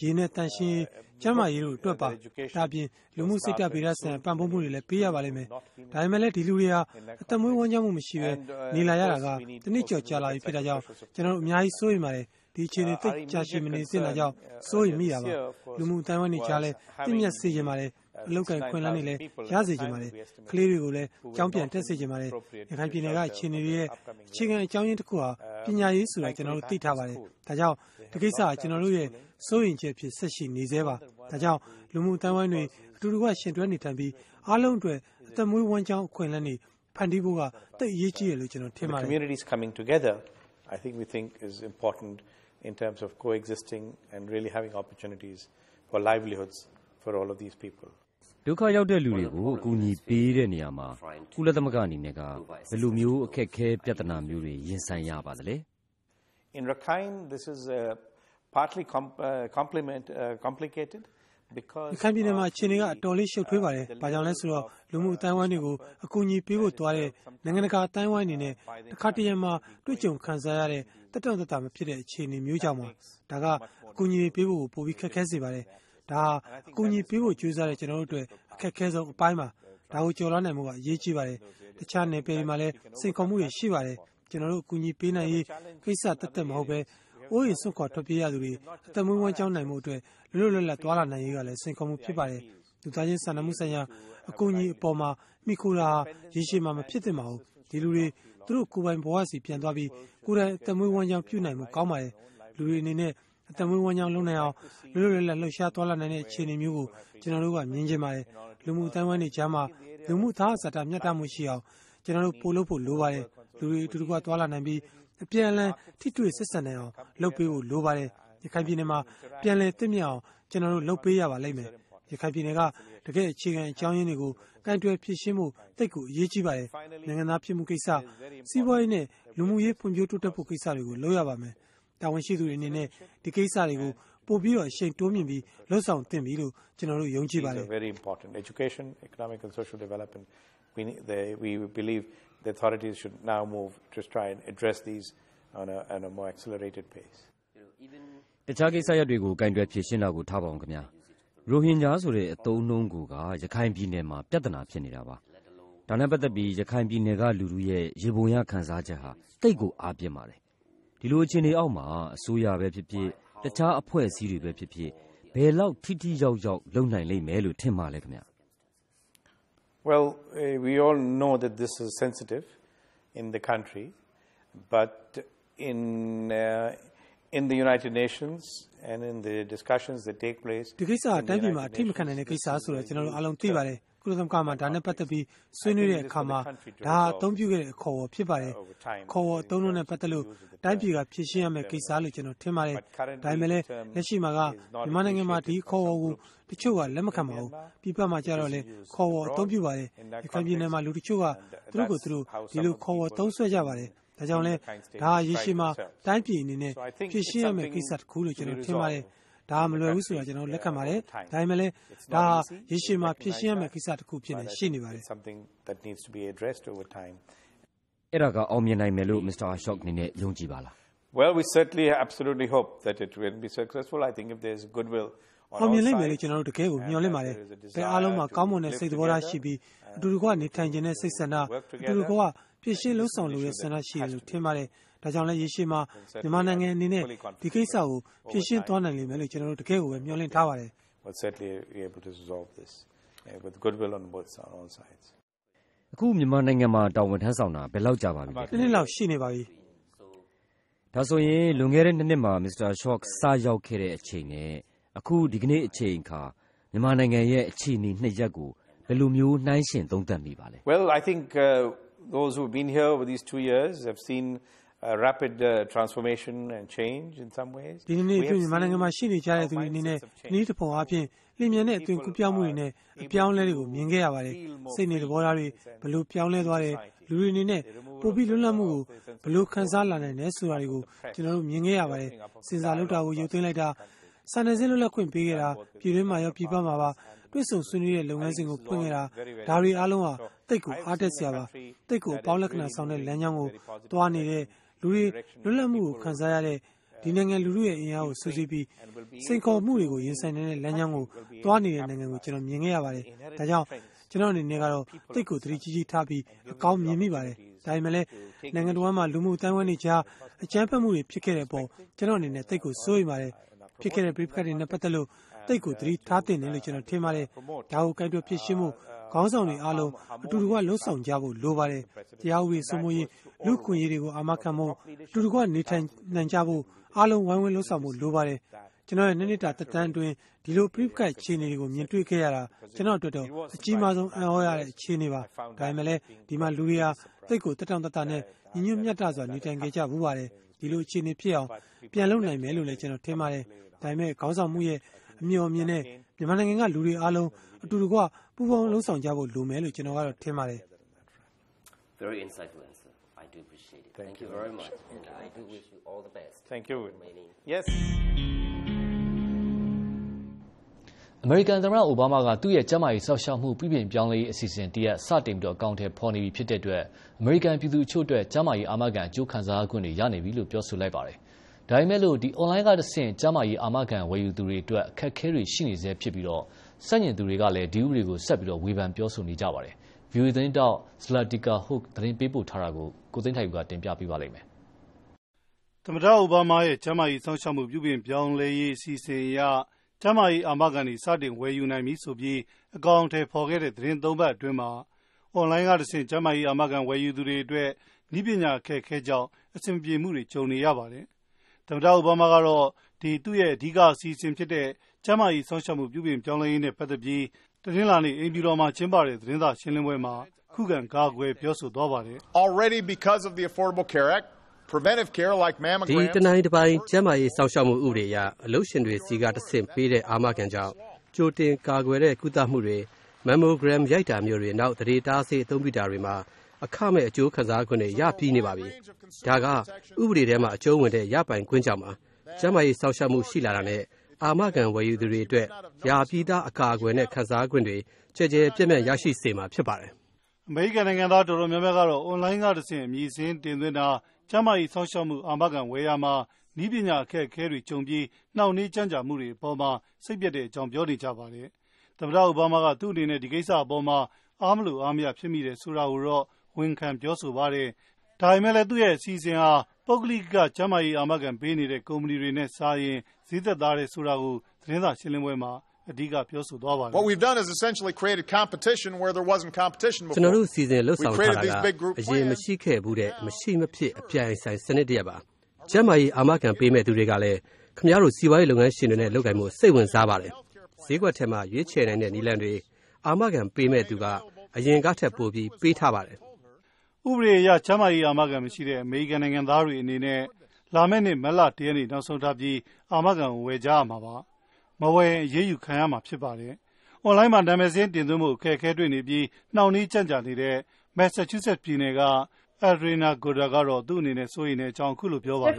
ရေနဲ့တန်ရှင်းကျန်းမာရေးတို့အတွက်ပါ ဒါပြင် လူမှုစိတ်ဓာတ်ဗေဒဆိုင်ရာ ပံ့ပိုးမှုတွေလည်း ပေးရပါလိမ့်မယ်။ဒါပေမဲ့လည်း ဒီလူတွေဟာ အသက်မွေးဝမ်းကြောင်းမှု မရှိဘဲ နေလာရတာကတနစ်ကျော် ကြာလာပြီဖြစ်တာကြောင့် ကျွန်တော်တို့ အများကြီး စိုးရိမ်ပါတယ်။ ဒီအခြေအနေသိကြာရှည်မနေသင့်တာကြောင့်စိုးရိမ်မိတာပါလူမှုအတိုင်းဝိုင်းတွေကြားလဲတင့်မြတ်စေခြင်းပါတယ်အလောက်ကန်ခွင့်လန်းနေလဲရစေခြင်းပါတယ်ကလေးတွေကိုလည်းကြောင်းပြန်တက်စေခြင်းပါတယ်ရခိုင်ပြည်နယ်ကအခြေအနေတွေရဲ့အခြေခံအကြောင်းရင်းတစ်ခုဟာပညာရေးဆိုတာကျွန်တော်တို့သိထားပါတယ်ဒါကြောင့်ဒီကိစ္စကကျွန်တော်တို့ရဲ့စိုးရင်ချက်ဖြစ်ဆက်ရှိနေသေးပါဒါကြောင့်လူမှုအတိုင်းဝိုင်းတွေအတူတူကရှင်တွဲနေထိုင်ပြီးအားလုံးအတွက်အသက်မွေးဝမ်းကြောင်းအခွင့်အလမ်းတွေဖန်တီးဖို့ကတိတ်အရေးကြီးတယ်လို့ကျွန်တော်ထင်ပါတယ် communities coming together, I think we think is important in terms of coexisting and really having opportunities for livelihoods for all of these people. ဒုက္ခရောက်တဲ့လူတွေကိုအကူအညီပေးတဲ့နေရာမှာကုလသမဂ္ဂအနေနဲ့ကဘယ်လိုမျိုးအခက်အခဲပြဿနာမျိုးတွေရင်ဆိုင်ရပါသလဲ In Rakhine, this is uh, partly com- uh, complement, uh, complicated ရ because ခိုင်ပြည်နယ်မှာ အခြေအနေက အတော်လေး ရှုပ်ထွေးပါတယ်။ဘာကြောင့်လဲဆိုတော့ လူမှုအတိုင်းဝိုင်းတွေကို အကူအညီပေးဖို့သွားတဲ့ နိုင်ငံတကာအတိုင်းဝိုင်းအနေနဲ့တစ်ခါတရံမှာ တွေ့ကြုံခံစားရတဲ့တက်တောင့်တက်တာမဖြစ်တဲ့ အခြေအနေမျိုးကြောင့်ပါ။ဒါက အကူအညီတွေပေးဖို့ကို ပိုပြီးခက်ခဲစေပါတယ်။ဒါဟာ အကူအညီပေးဖို့ ကြိုးစားတဲ့ ကျွန်တော်တို့အတွက် အခက်ခဲဆုံးအပိုင်းပါ။ဒါကို ကျော်လွှားနိုင်မှုကအရေးကြီးပါတယ်။တခြားနယ်ပယ်တွေမှာလည်း စိန်ခေါ်မှုတွေ ရှိပါတယ်။ကျွန်တော်တို့ အကူအညီပေးနိုင်ရေး ကိစ္စတက်တက်မဟုတ်ပဲ အိုးရင်စွန့်ခွာထွက်ပြေးရသူတွေ အသက်မွေးဝမ်းကြောင်းနိုင်မှုအတွက် လွတ်လွတ်လပ်လပ် သွားလာနိုင်ရေးကလည်း စိန်ခေါ်မှု ဖြစ်ပါတယ်။လူသားချင်းစာနာမှုဆိုင်ရာ အကူအညီအပေါ်မှာမိခိုတာရေရှည်မှာ မဖြစ်သင့်ပါဘူး။ဒီလူတွေ သူတို့ကိုယ်ပိုင်ဘဝစီပြန်သွားပြီး ကိုယ်တိုင်အသက်မွေးဝမ်းကြောင်း ပြုနိုင်မှုကောင်းပါတယ်။လူတွေအနေနဲ့ အသက်မွေးဝမ်းကြောင်း လုပ်နိုင်အောင် လွတ်လွတ်လပ်လပ် လှုပ်ရှားသွားလာနိုင်တဲ့ အခြေအနေမျိုးကို ကျွန်တော်တို့က မြင်ချင်ပါတယ်။လူမှုအတိုင်းဝိုင်းတွေကြားမှာ လူမှုသားအစတာမျှတမှုရှိအောင် ကျွန်တော်တို့ ပို့လို့ဖို့ လိုပါတယ်။လူတွေအတူတူကသွားလာနိုင်ပြီး အပြန်အလှန် ထိတွေ့ဆက်ဆံနိုင်အောင် လုပ်ပေးဖို့ လိုပါတယ် ရခိုင်ပြည်နယ်မှာ ပြန်လည်သင့်မြတ်အောင် ကျွန်တော်တို့ လုပ်ပေးရပါလိမ့်မယ် ရခိုင်ပြည်နယ်က တကယ်အခြေခံ အကြောင်းရင်းတွေကိုကန့်တွယ်ဖြစ်ရှင်းမှုတိတ်ကို အရေးကြီးပါတယ် နိုင်ငံသားဖြစ်မှုကိစ္စ စီးပွားရေးနဲ့ လူမှုရေး ဖွံ့ဖြိုးတိုးတက်ဖို့ ကိစ္စတွေကို လုပ်ရပါမယ် တာဝန်ရှိသူတွေအနေနဲ့ ဒီကိစ္စတွေကို ပိုပြီးတော့ အရှိန်တိုးမြင့်ပြီးလှုပ်ဆောင်သင့်ပြီလို့ ကျွန်တော်တို့ ယုံကြည်ပါတယ် very important education economic and social development we need, they, we believe the authorities should now move to try and address these on a, on a more accelerated pace တခြားကိစ္စရပ်တွေကိုကင်တွယ်ဖြေရှင်းတာကိုထားပါအောင်ခင်ဗျာရိုဟင်ဂျာဆိုတဲ့အသုံးအနှုန်းကိုကရခိုင်ပြည်နယ်မှာပြဿနာဖြစ်နေတာပါဒါနဲ့ပတ်သက်ပြီးရခိုင်ပြည်နယ်ကလူလူရဲ့ရေပုံရခံစားချက်ဟာတိတ်ကိုအားပြင်းပါတယ်ဒီလိုအခြေအနေအောက်မှာအစိုးရပဲဖြစ်ဖြစ်တခြားအဖွဲ့အစည်းတွေပဲဖြစ်ဖြစ်ဘယ်လောက်ထိထိရောက်ရောက်လုပ်နိုင်လိမ့်မယ်လို့ထင်ပါလဲခင်ဗျာ Well, uh, we all know that this is sensitive in the country, but in, uh, in the United Nations and in the discussions that take place, ဒီကိစ္စကတိုင်းပြည်မှာအထိမခံနိုင်တဲ့ကိစ္စဆိုတော့ကျွန်တော်တို့အားလုံးသိပါတယ် ကုလသမဂ္ဂမှာ ဒါနဲ့ပတ်သက်ပြီး ဆွေးနွေးတဲ့အခါမှာ ဒါအသုံးပြုခဲ့တဲ့ အခေါ်အဝေါ် ဖြစ်ပါတယ်ခေါ်ဝေါ် အသုံးလုံးနဲ့ ပတ်သက်လို့ တိုင်းပြည်က ဖြည့်ရှင်းရမယ့်ကိစ္စလို့ ကျွန်တော်ထင်ပါတယ် ဒါပေမဲ့လည်း လက်ရှိမှာက မြန်မာနိုင်ငံမှာ ဒီခေါ်ဝေါ်ကို တချို့က လက်မခံပါဘူး ပြည်ပမှာကြတော့လေခေါ်ဝေါ် အသုံးပြုပါတယ် ရခိုင်ပြည်နယ်မှာ လူတချို့က သူတို့ကိုသူတို့ ဒီလို ခေါ်ဝေါ်သုံးဆွဲကြပါတယ် ဒါကြောင့်လဲဒါရေရှည်မှာ တိုင်းပြည်အနေနဲ့ ဖြည့်ရှင်းရမယ့် ကိစ္စတစ်ခုလို့ ကျွန်တော်ထင်ပါတယ် ဒါမလွယ်ဘူးဆိုတာကျွန်တော်လက်ခံပါတယ်ဒါပေမဲ့လည်းဒါရေရှည်မှာဖြည့်ရှင်းရမယ့်ကိစ္စတစ်ခုဖြစ်နေရှိနေပါတယ် something that needs to be addressed over time. အဲ့ဒါကအောင်မြင်နိုင်မယ်လို့ Mr. Ashok အနေနဲ့ယုံကြည်ပါလား Well, we certainly absolutely hope that it will be successful. I think if there's goodwill on အောင် all မြင်လိမ့်မယ်လို့ sides, ကျွန်တော်တို့တကယ်ကိုမျှော်လင့်ပါတယ်ဘယ်အားလုံးမှာကောင်းမွန်တဲ့စိတ်သဘောထားရှိပြီးအတူတူကနေထိုင်ခြင်းနဲ့စိတ်ဆန္ဒအတူတူကပြည့်ရှင်းလှုပ်ဆောင်လို့ရဆန္ဒရှိတယ်လို့ထင်ပါတယ် ဒါကြောင့်လည်း ရေရှည်မှာ မြန်မာနိုင်ငံအနေနဲ့ ဒီကိစ္စကို ဖြည့်ရှင်းသွားနိုင်လိမ့်မယ်လို့ ကျွန်တော်တို့ တကယ်ကိုပဲ မျှော်လင့်ထားပါတယ် we'll certainly be able to resolve this uh, with goodwill on both on all sides. အခု မြန်မာနိုင်ငံမှာ တာဝန်ထမ်းဆောင်တာ ဘယ်လောက်ကြာပါပြီလဲဒီနေ့လောက် ရှိနေပါပြီ ဒါဆိုရင် လွန်ခဲ့တဲ့နှစ်နှစ်မှာ Mr. Ashok စရောက်ခဲ့တဲ့အချိန်နဲ့ အခု ဒီကနေ့အချိန်အခါ မြန်မာနိုင်ငံရဲ့ အခြေအနေနှစ်ရပ်ကို ဘယ်လိုမျိုး နှိုင်းယှဉ်သုံးသပ်မိပါလဲ Well, I think uh, those who've been here over these two years have seen uh, rapid uh, transformation and change in some ways. ဒီနေ့ We အတွ have င်းမြန်မာနိုင်ငံမှာ seen ရှိနေကြတဲ့သူတွေအနေနဲ့ mindsets of ဒီနေ့ change. တစ်ပုံအပြင်လျင်မြန်တဲ့အသွင်ကူးပြောင်းမှုတွေနဲ့အပြောင်းအလဲတွေကိုမြင်ခဲ့ရပါတယ်စိတ်နေသဘောထားတွေဘယ်လိုပြောင်းလဲသွားတယ်လူတွေအနေနဲ့ပိုပြီးလွတ်လပ်မှုကိုဘယ်လိုခံစားလာနိုင်လဲဆိုတာတွေကိုကျွန်တော်တို့မြင်ခဲ့ရပါတယ်စဉ်းစားလုပ်တာကိုရုပ်သိမ်းလိုက်တာစာနယ်ဇင်းလွတ်လပ်ခွင့်ပေးခဲ့တာပြည်တွင်းမှာရောပြည်ပမှာပါတွေ့ဆုံဆွေးနွေးတဲ့လုပ်ငန်းစဉ်ကိုဖွင့်ခဲ့တာဒါတွေအားလုံးဟာတိတ်ကိုအားတက်စရာပါတိတ်ကိုအပေါင်းလက္ခဏာဆောင်တဲ့လမ်းကြောင်းကိုသွားနေတဲ့ လူတွေလွတ်လပ်မှုကိုခံစားရတဲ့ဒီနိုင်ငံလူထုရဲ့အင်အားကိုစုစည်းပြီးစိန်ခေါ်မှုတွေကိုရင်ဆိုင်နေတဲ့လမ်းကြောင်းကိုသွားနေတဲ့နိုင်ငံကိုကျွန်တော်မြင်ခဲ့ရပါတယ်။ဒါကြောင့်ကျွန်တော်အနေနဲ့ကတော့တိတ်ကိုသတိကြီးကြီးထားပြီးအကောင်းမြင်မိပါတယ်။ဒါပေမဲ့လည်းနိုင်ငံတော်မှာလူမှုအတိုင်းဝိုင်းတွေကြားအကြမ်းဖက်မှုတွေဖြစ်ခဲ့တဲ့ပုံကျွန်တော်အနေနဲ့တိတ်ကိုစိုးရိမ်ပါတယ်။ ဖြစ်ခဲ့တဲ့ပြိပခတ်တွေနဲ့ပတ်သက်လို့တိတ်ကိုသတိထားတင်တယ်လို့ကျွန်တော်ထင်ပါတယ်။ဒါကိုကြိုက်တော့ဖြစ်ရှင်းမှုခေါင်းဆောင်တွေအားလုံးအတူတူကလှုပ်ဆောင်ကြဖို့လိုပါတယ်။တရားဥပဒေစိုးမိုးရေးလူခွင့်ရေးတွေကိုအာမခံဖို့အတူတူကနေထိုင်နိုင်ကြဖို့အားလုံးဝိုင်းဝန်းလှုပ်ဆောင်ဖို့လိုပါတယ်။ကျွန်တော်ရဲ့နှစ်နှစ်တာတက်တန်းအတွင်းဒီလိုပြိပခတ်အခြေအနေတွေကိုမြင်တွေ့ခဲ့ရတာကျွန်တော်အတွက်တော့အကြီးမားဆုံးအံ့ဩရတဲ့အခြေအနေပါ။ဒါပေမဲ့လည်းဒီမှာလူတွေဟာတိတ်ကိုတက်တောင့်တတနဲ့ညီညွတ်မြတ်တာစွာနေထိုင်ခဲ့ကြဘူးပါတယ်။ဒီလိုအခြေအနေဖြစ်အောင်ပြန်လုပ်နိုင်မယ်လို့လည်းကျွန်တော်ထင်ပါတယ်။ ဒါပေမဲ့ ခေါင်းဆောင်မှုရဲ့ အမျှော်မြင်တဲ့ မြန်မာနိုင်ငံက လူတွေအားလုံး အတူတူကပူးပေါင်းလှုပ်ဆောင်ကြဖို့ လိုမယ်လို့ ကျွန်တော်ကတော့ ထင်ပါတယ် Very insightful answer. I do appreciate it. Thank, you very much. And I do wish you all the best. Thank you. Remaining. Yes. အမေရိကန်သမ္မတ အိုဘားမားက သူ့ရဲ့ ကျန်းမာရေးစောင့်ရှောက်မှု ပြုပြင်ပြောင်းလဲရေး အစီအစဉ်တရက်စတင်ပြီးတော့အကောင့်ထဲပေါ်နေပြီဖြစ်တဲ့အတွက် အမေရိကန်ပြည်သူအချို့အတွက် ကျန်းမာရေးအာမခံ အကျိုးခံစားခွင့်တွေ ရနေပြီ လို့ ပြောဆိုလိုက်ပါတယ်။ ဒါပေမဲ့လို့ဒီ online ကတဆင့် ကျန်းမာရေးအာမခံဝယ်ယူသူတွေအတွက် အခက်အခဲတွေရှိနေသေးဖြစ်ပြီးတော့စက်ညင်သူတွေကလည်း ဒီဥပဒေကို ဆက်ပြီးတော့ ဝေဖန်ပြောဆိုနေကြပါတယ်။ VOA သတင်းတောက် Zlatica Hook သတင်းပေးပို့ထားတာကို ကိုသိန်းထိုက်ကတင်ပြပေးပါလိမ့်မယ်။သမ္မတအိုဘားမားရဲ့ ကျန်းမာရေးစောင့်ရှောက်မှု ပြုပြင်ပြောင်းလဲရေး အစီအစဉ်အရ ကျန်းမာရေးအာမခံတွေ စတင်ဝယ်ယူနိုင်ပြီဆိုပြီး အကောင့်ထဲပေါ်ခဲ့တဲ့သတင်းသုံးပတ်အတွင်းမှာအွန်လိုင်းကတဆင့် ကျန်းမာရေးအာမခံ ဝယ်ယူသူတွေအတွက်ဤပညာအခက်အခဲကြောင့် အဆင်ပြေမှုတွေ ကြုံနေရပါတယ်။ သမ္မတ အိုဘားမားကတော့ဒီသူ့ရဲ့ အဓိက အစီအစဉ်ဖြစ်တဲ့ ကျန်းမာရေး စောင့်ရှောက်မှု ပြုပြင်ပြောင်းလဲရေးနဲ့ ပတ်သက်ပြီး တနင်္လာနေ့ အိမ်ဖြူတော်မှာ ကျင်းပတဲ့ သတင်းစာ ရှင်းလင်းပွဲမှာ ခုခံ ကာကွယ် ပြောဆိုသွားပါတယ်။ already because of the Affordable Care Act, preventive care like ဒီ mammograms တနိုင်တစ်ပိုင်းကျန်းမာရေး စောင့်ရှောက်မှု ဥပဒေအရ အလုပ်ရှင်တွေစီကတဆင့်ပေးတဲ့ အာမခံကြောင့် ကြိုတင် ကာကွယ်တဲ့ ကုသမှုတွေ mammogram ရိုက်တာမျိုးတွေ နောက်သတိတားဆေး အသုံးပြုတာတွေမှာ အခမဲ့အကျိုးခံစားခွင့်တွေရပြီးနေပါပြီ။ဒါကဥပဒေထဲမှာအကျုံးဝင်တဲ့ရပိုင်ခွင့်ကြောင့်ပါ။ကျန်းမာရေးစောင့်ရှောက်မှုရှိလာတာနဲ့အာမခံဝယ်ယူသူတွေအတွက်ရာပြီးသားအကာအကွယ်နဲ့ခံစားခွင့်တွေကျယ်ကျယ်ပြန့်ပြန့်ရရှိစေမှာဖြစ်ပါတယ်။အမေရိကန်နိုင်ငံသားတော်တော်များများကတော့အွန်လိုင်းကတဆင့်အမည်စာရင်းတင်သွင်းတာ၊ကျန်းမာရေးစောင့်ရှောက်မှုအာမခံဝယ်ရာမှာနည်းပညာအခက်အခဲတွေကြုံပြီးနှောင့်နှေးကြန့်ကြာမှုတွေအပေါ်မှာစိတ်ပျက်တဲ့အကြောင်းပြောနေကြပါတယ်။သမ္မတအိုဘားမားကသူ့အနေနဲ့ဒီကိစ္စအပေါ်မှာအားမလိုအားမရဖြစ်မိတယ်ဆိုတာကိုတော့ ဝန်ခံပြောဆိုပါတယ်။ဒါပေမဲ့လည်း သူ့ရဲ့ အစီအစဉ်ဟာ ပုဂ္ဂလိက ကျန်းမာရေး အာမခံပေးနေတဲ့ ကုမ္ပဏီတွေနဲ့စာရင် ဈေးသက်သာတယ်ဆိုတာကို သတင်းစာရှင်းလင်းပွဲမှာ အဓိက ပြောဆိုသွားပါတယ်။ What we've done is essentially created competition where there wasn't competition before. ကျွန်တော်တို့စီစဉ်လှုပ်ဆောင်ထားတာက အရင်မရှိခဲ့ဘူးတဲ့ မရှိမဖြစ် အပြိုင်ဆိုင် စနစ်တရပါ။ကျန်းမာရေး အာမခံပေးမဲ့သူတွေကလည်း ခင်ဗျားတို့ စီးပွားရေးလုပ်ငန်းရှင်တွေနဲ့ လုပ်ကိုင်မှုစိတ်ဝင်စားပါတယ်။ဈေးကွက်ထဲမှာ ရွေးချယ်နိုင်တဲ့ နည်းလမ်းတွေ အာမခံပေးမဲ့သူက အရင်ကထက် ပိုပြီး ပေးထားပါတယ်။ ဥပဒေအရ ကျန်းမာရေးအာမခံမရှိတဲ့ အမေရိကန်နိုင်ငံသားတွေအနေနဲ့ လာမယ့်နှစ် မတ်လ ၁ ရက်နေ့ နောက်ဆုံးထားပြီး အာမခံဝယ်ကြရမှာပါ။မဝယ်ရင် အရေးယူခံရမှာ ဖြစ်ပါတယ်။အွန်လိုင်းမှာ နာမည်စာရင်းတင်သွင်းဖို့ အခက်အခဲတွေ့နေပြီး နှောင့်နှေးကြန့်ကြာနေတဲ့ Massachusetts ပြည်နယ်က Adriana Goda ကတော့ သူ့အနေနဲ့ စိုးရိမ်တဲ့အကြောင်း အခုလို ပြောပါတယ်။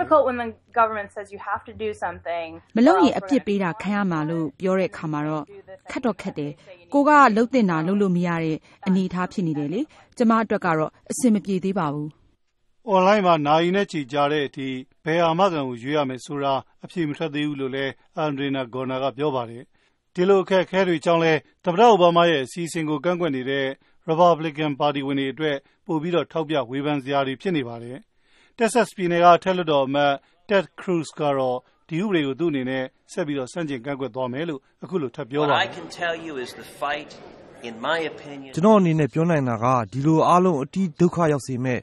မလုပ်ရင် အပြစ်ပေးတာခံရမှာလို့ ပြောတဲ့အခါမှာတော့ ခက်တော့ခက်တယ်။ကိုကလုပ်သင့်တာ လုပ်လို့မရတဲ့ အနေအထားဖြစ်နေတယ်လေ။ကျမအတွက်ကတော့ အဆင်မပြေသေးပါဘူး။အွန်လိုင်းမှာ နာရီနဲ့ချီကြာတဲ့အထိ ဘယ်အာမခံကို ရွေးရမယ်ဆိုတာ အဖြေမထွက်သေးဘူးလို့လည်း Adriana Goda က ပြောပါတယ်။ဒီလို အခက်အခဲတွေကြောင့်လည်း သမ္မတ အိုဘားမားရဲ့ အစီအစဉ်ကို ကန့်ကွက်နေတဲ့ Republican ပါတီဝင်တွေအတွက် ပိုပြီးထောက်ပြဝေဖန်စရာတွေ ဖြစ်နေပါတယ်။ Texas ပြည်နယ်က အထက်လွှတ်တော်အမတ် Ted Cruz ကတော့ ဒီဥပဒေကို သူ့အနေနဲ့ ဆက်ပြီးဆန့်ကျင်ကန့်ကွက်သွားမယ်လို့ အခုလို ထပ်ပြောပါတယ်။“ကျနော့်အနေနဲ့ ပြောနိုင်တာက ဒီလိုအားလုံး အတိဒုက္ခရောက်စေမယ့်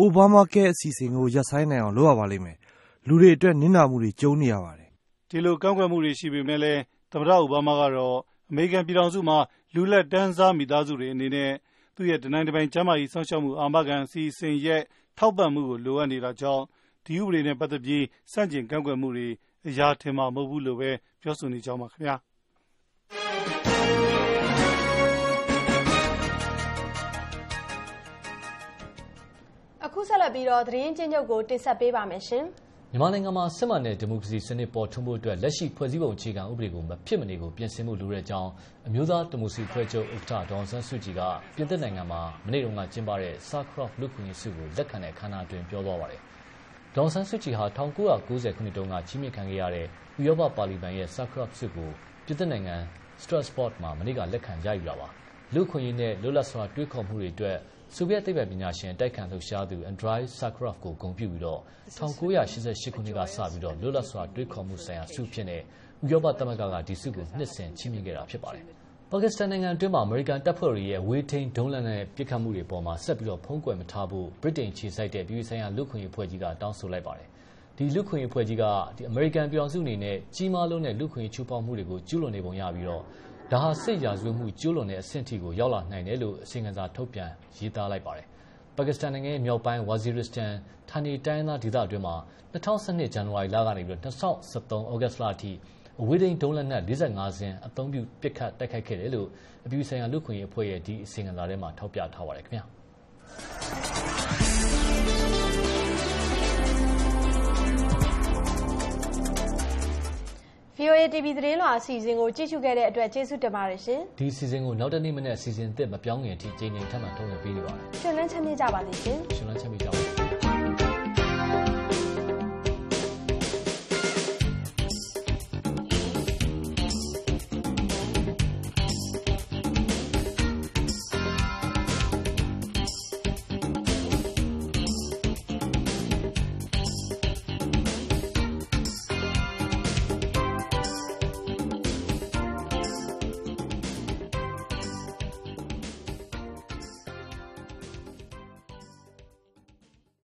Obamacare အစီအစဉ်ကို ရပ်ဆိုင်းနိုင်အောင် လုပ်ရပါလိမ့်မယ်။လူတွေအတွက် နစ်နာမှုတွေ ကြုံနေရပါတယ်။”ဒီလို ကန့်ကွက်မှုတွေ ရှိပေမယ့်လည်း သမ္မတ အိုဘားမားကတော့ အမေရိကန်ပြည်ထောင်စုမှာ လူလတ်တန်းစား မိသားစုတွေအနေနဲ့ သူ့ရဲ့ တနိုင်တပိုင် ကျန်းမာရေး စောင့်ရှောက်မှု အာမခံအစီအစဉ်ရဲ့ ထောက်ပံ့မှုကို လိုအပ်နေတာကြောင့် ဒီဥပဒေနဲ့ ပတ်သက်ပြီး ဆန့်ကျင်ကန့်ကွက်မှုတွေ အရာထင်မှာ မဟုတ်ဘူးလို့ပဲ ပြောဆိုနေကြောင်းပါခင်ဗျာ။ အခုဆက်လက်ပြီးသတင်းအကျဉ်းချုပ်ကိုတင်ဆက်ပေးပါမယ်။မြန်မာနိုင်ငံမှာ စစ်မှန်တဲ့ဒီမိုကရေစီစနစ် ပေါ်ထွန်းဖို့အတွက် လက်ရှိ ဖွဲ့စည်းပုံအခြေခံဥပဒေကို မဖြစ်မနေ ပြင်ဆင်ဖို့လိုတဲ့အကြောင်း အမျိုးသားဒီမိုကရေစီအဖွဲ့ချုပ် ဥက္ကဋ္ဌ ဒေါ်အောင်ဆန်းစုကြည်က ပြင်သစ်နိုင်ငံမှာ မနေ့တုန်းကကျင်းပတဲ့ Sakharov လူ့အခွင့်အရေးဆုကို လက်ခံတဲ့အခမ်းအနားအတွင်း ပြောသွားပါတယ်။ဒေါ်အောင်ဆန်းစုကြည်ဟာ ၁၉၉၀ ခုနှစ်တုန်းက ချီးမြှင့်ခံခဲ့ရတဲ့ ဥရောပပါလီမန်ရဲ့ Sakharov ဆုကို ပြင်သစ်နိုင်ငံ Strasbourg မှာ မနေ့က လက်ခံရယူတာပါ။လူ့အခွင့်အရေးနဲ့ လွတ်လပ်စွာတွေးခေါ်မှုတွေအတွက် ဆိုဗီယက်သိပ္ပံပညာရှင်တိုက်ခံလှုပ်ရှားသူ Andrei Sakharov ကိုဂုဏ်ပြုပြီးတော့1988ခုနှစ်ကစပြီးတော့လွတ်လပ်စွာတွေးခေါ်မှုဆိုင်ရာဆုဖြစ်တဲ့ဥရောပသမဂ္ဂကဒီဆုကိုနှစ်စဉ်ချီးမြှင့်ခဲ့တာဖြစ်ပါတယ်။ပါကစ္စတန်နိုင်ငံအတွင်းမှာအမေရိကန်တပ်ဖွဲ့တွေရဲ့ဝေးထိန်ဒုံးလန့်နဲ့ပစ်ခတ်မှုတွေပေါ်မှာဆက်ပြီးတော့ဖုံးကွယ်မထားဖို့ဗြိတိန်ခြေစိုက်တဲ့ပြည်ဆိုင်ရာလူခွင့်ရေးဖွဲ့ကြီးကတောင်းဆိုလိုက်ပါတယ်။ဒီလူခွင့်ရေးဖွဲ့ကြီးကဒီအမေရိကန်ပြည်အောင်စုအနေနဲ့ကြီးမားလုံးတဲ့လူခွင့်ရေးချိုးဖောက်မှုတွေကိုကျူးလွန်နေပုံရပြီးတော့ ဒါဟာ စစ်ရာဇဝတ်မှု ကျူးလွန်တဲ့အဆင့်ထိကို ရောက်လာနိုင်တယ်လို့ အစီအငံစာထုတ်ပြန် ရေးသားလိုက်ပါတယ် ပါကစ္စတန်နိုင်ငံရဲ့မြောက်ပိုင်း ဝါဇီရစ်စတန် ဌာနေတိုင်းသားဒေသအတွင်းမှာ2012ဇန်နဝါရီလကနေပြီးတော့2013ဩဂတ်စ်လအထိ အဝေးထိန်ဒုံးလက်နက်45စင်း အသုံးပြု ပစ်ခတ်တိုက်ခိုက်ခဲ့တယ်လို့ အပြည်ဆိုင်ရာ လူခွင့်ရေးအဖွဲ့ရဲ့ ဒီအစီအငံစာထဲမှာ ထောက်ပြထားပါတယ်ခင်ဗျာ VOA TV သတင်းလွှာအစီအစဉ်ကိုကြည့်ရှုခဲ့တဲ့အတွက်ကျေးဇူးတင်ပါတယ်ရှင်။ဒီအစီအစဉ်ကိုနောက်တနေ့မနေ့အစီအစဉ်အသစ်မပြောင်းခင်အထိချိန်ချိန်ထပ်မံထုတ်လွှင့်ပေးနေပါတယ်။ရှင်လန်းချမ်းမြေ့ကြပါစေရှင်။ရှင်လန်းချမ်းမြေ့ကြပါ